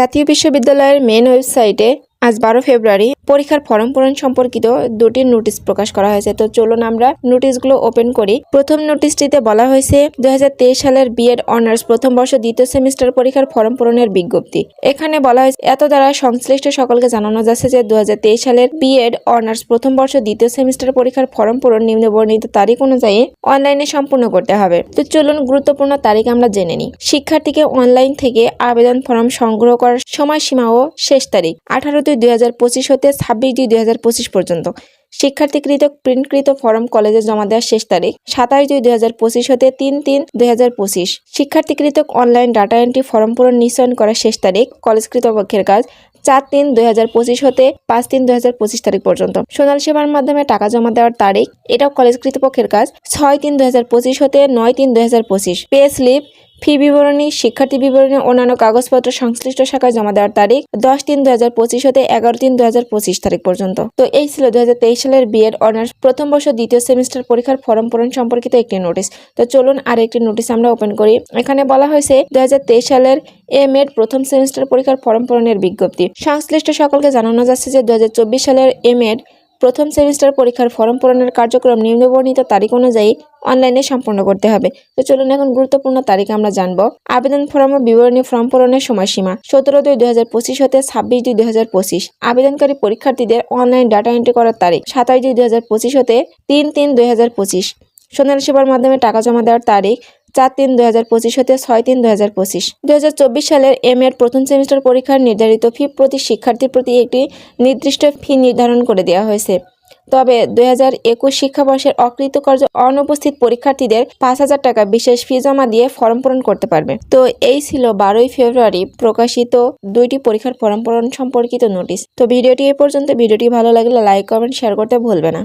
জাতীয় বিশ্ববিদ্যালয়ের মেন ওয়েবসাইটে আজ বারো ফেব্রুয়ারি, পরীক্ষার ফর্ম পূরণ সম্পর্কিত দুটি নোটিশ প্রকাশ করা হয়েছে। তো চলুন আমরা নোটিশগুলো ওপেন করি। প্রথম নোটিশটিতে বলা হয়েছে, দুই সালের বিএড অনার্স প্রথম বর্ষ দ্বিতীয় সেমিস্টার পরীক্ষার ফর্ম পূরণের বিজ্ঞপ্তি। এখানে বলা হয়েছে, এত দ্বারা সংশ্লিষ্ট সকলকে জানানো যাচ্ছে যে দু সালের বিএড অনার্স প্রথম বর্ষ দ্বিতীয় সেমিস্টার পরীক্ষার ফর্ম পূরণ নিম্ন বর্ণিত তারিখ অনুযায়ী অনলাইনে সম্পূর্ণ করতে হবে। তো চলুন গুরুত্বপূর্ণ তারিখ আমরা জেনে নিই। শিক্ষার্থীকে অনলাইন থেকে আবেদন ফর্ম সংগ্রহ করার সময়সীমা ও শেষ তারিখ। আঠারো দুই হাজার পঁচিশ হতে ছাব্বিশ দুই দুই পর্যন্ত। শিক্ষার্থীকৃত প্রিন্টকৃত ফর্ম কলেজে জমা দেওয়ার শেষ তারিখ, সাতাশ দুই দুই হাজার পঁচিশ হতে তিন তিন দুই হাজার পঁচিশ। শিক্ষার্থীকৃত অনলাইন ডাটা এন্ট্রি ফর্ম পূরণ নিশ্চয়ন করার শেষ তারিখ কলেজ কৃতপক্ষের কাজ, চার তিন দুই হাজার পঁচিশ হতে পাঁচ তিন দুই হাজার পঁচিশ তারিখ পর্যন্ত। সোনাল সেবার মাধ্যমে টাকা জমা দেওয়ার তারিখ, এটাও কলেজ কৃতপক্ষের কাজ, ছয় তিন দুই হাজার পঁচিশ হতে নয় তিন দুই হাজার পঁচিশ। পে স্লিপ ফি বিবরণী, শিক্ষার্থী বিবরণী অন্যান্য কাগজপত্র সংশ্লিষ্ট শাখায় জমা দেওয়ার তারিখ দশ তিন দু হাজার পঁচিশ হতে এগারো তিন দু হাজার পঁচিশ তারিখ পর্যন্ত। তো এই ছিল দু হাজার তেইশ সালের বিএড অনার্স প্রথম বর্ষ দ্বিতীয় সেমিস্টার পরীক্ষার ফর্ম পূরণ সম্পর্কিত একটি নোটিশ। তো চলুন আর একটি নোটিশ আমরা ওপেন করি। এখানে বলা হয়েছে দু হাজার তেইশ সালের এম এড প্রথম সেমিস্টার পরীক্ষার ফর্ম পূরণের বিজ্ঞপ্তি। সংশ্লিষ্ট সকলকে জানানো যাচ্ছে যে দু হাজার চব্বিশ সালের এম এড প্রথম সেমিস্টার পরীক্ষার ফর্ম পূরণের কার্যক্রম নিম্নবর্ণিত তারিখ অনুযায়ী অনলাইনে সম্পন্ন করতে হবে। তো চলুন এখন গুরুত্বপূর্ণ তারিখ আমরা জানব। আবেদন ফর্ম বিবরণী ফর্ম পূরণের সময়সীমা সতেরো দুই দুই হাজার পঁচিশ হতে ছাব্বিশ দুই দুই পঁচিশ। আবেদনকারী পরীক্ষার্থীদের অনলাইন ডাটা এন্ট্রি করার তারিখ সাতাশ দুই দুই পঁচিশ হতে তিন তিন দুই হাজার পঁচিশ। সোনালী সেবার মাধ্যমে টাকা জমা দেওয়ার তারিখ চার তিন পঁচিশ হতে ছয় তিন দুই হাজার সালের এম এর প্রথম সেমিস্টার পরীক্ষার নির্ধারিত ফি প্রতি শিক্ষার্থীর প্রতি একটি নির্দিষ্ট ফি নির্ধারণ করে দেওয়া হয়েছে। তবে দুই হাজার একুশ শিক্ষাবর্ষের অকৃতকার্য অনুপস্থিত পরীক্ষার্থীদের পাঁচ হাজার টাকা বিশেষ ফি জমা দিয়ে ফর্ম পূরণ করতে পারবে। তো এই ছিল বারোই ফেব্রুয়ারি প্রকাশিত দুইটি পরীক্ষার ফর্ম পূরণ সম্পর্কিত নোটিশ তো ভিডিওটি এ পর্যন্ত। ভিডিওটি ভালো লাগলে লাইক কমেন্ট শেয়ার করতে ভুলবে না।